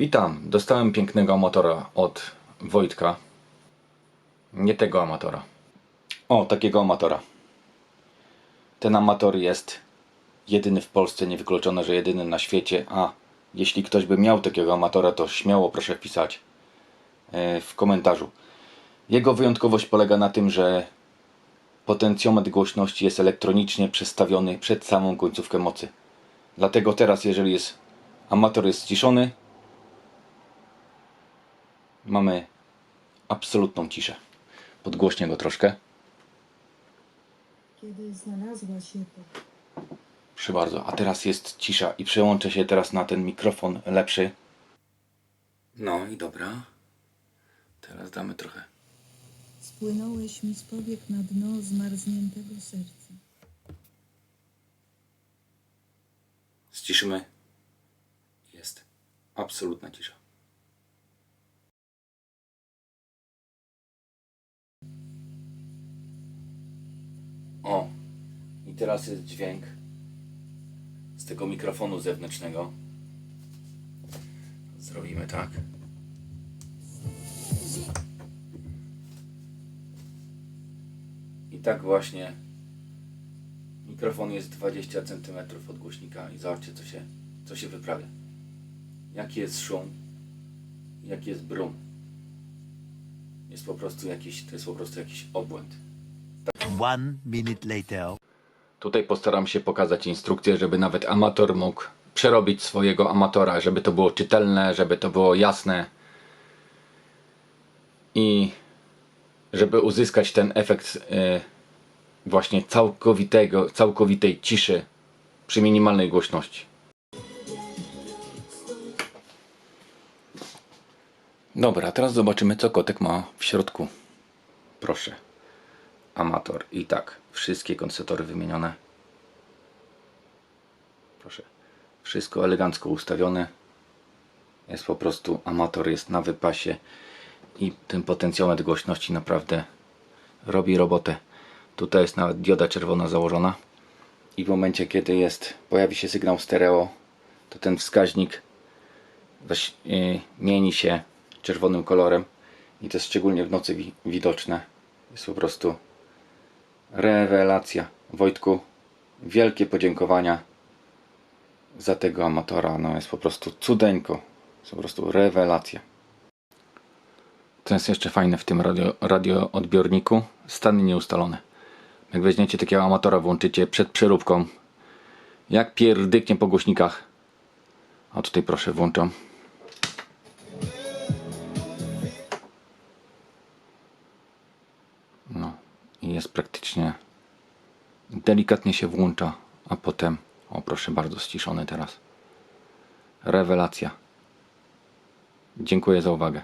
Witam. Dostałem pięknego amatora od Wojtka. Nie tego amatora. O, takiego amatora. Ten amator jest jedyny w Polsce, niewykluczone, że jedyny na świecie. A jeśli ktoś by miał takiego amatora, to śmiało proszę wpisać e, w komentarzu. Jego wyjątkowość polega na tym, że potencjometr głośności jest elektronicznie przestawiony przed samą końcówkę mocy. Dlatego teraz, jeżeli jest amator jest ściszony, mamy absolutną ciszę. Podgłośnię go troszkę. Kiedy znalazła się pod Proszę bardzo, a teraz jest cisza i przełączę się teraz na ten mikrofon lepszy. No i dobra. Teraz damy trochę. Spłynąłeś mi z powiek na dno zmarzniętego serca. Ściszymy. Jest absolutna cisza. O, i teraz jest dźwięk z tego mikrofonu zewnętrznego. Zrobimy tak. I tak właśnie mikrofon jest 20 cm od głośnika i zobaczcie co się, co się wyprawia. Jaki jest szum, jaki jest brum. Jest po prostu jakiś, to jest po prostu jakiś obłęd. One minute later. Tutaj postaram się pokazać instrukcję, żeby nawet amator mógł przerobić swojego amatora, żeby to było czytelne, żeby to było jasne i żeby uzyskać ten efekt e, właśnie całkowitego, całkowitej ciszy przy minimalnej głośności. Dobra, teraz zobaczymy co kotek ma w środku. Proszę. Amator. I tak, wszystkie kondensory wymienione. Proszę. Wszystko elegancko ustawione. Jest po prostu amator, jest na wypasie i ten potencjometr głośności naprawdę robi robotę. Tutaj jest nawet dioda czerwona założona i w momencie kiedy jest, pojawi się sygnał stereo, to ten wskaźnik yy, mieni się czerwonym kolorem i to jest szczególnie w nocy wi widoczne. Jest po prostu rewelacja. Wojtku, wielkie podziękowania za tego amatora. No jest po prostu cudeńko. Jest po prostu rewelacja. To jest jeszcze fajne w tym radio, radioodbiorniku. Stany nieustalone. Jak weźmiecie takiego amatora, włączycie przed przeróbką. Jak pierdyknie po głośnikach. A tutaj proszę włączam. Jest praktycznie delikatnie się włącza, a potem, o proszę bardzo, ściszony teraz. Rewelacja. Dziękuję za uwagę.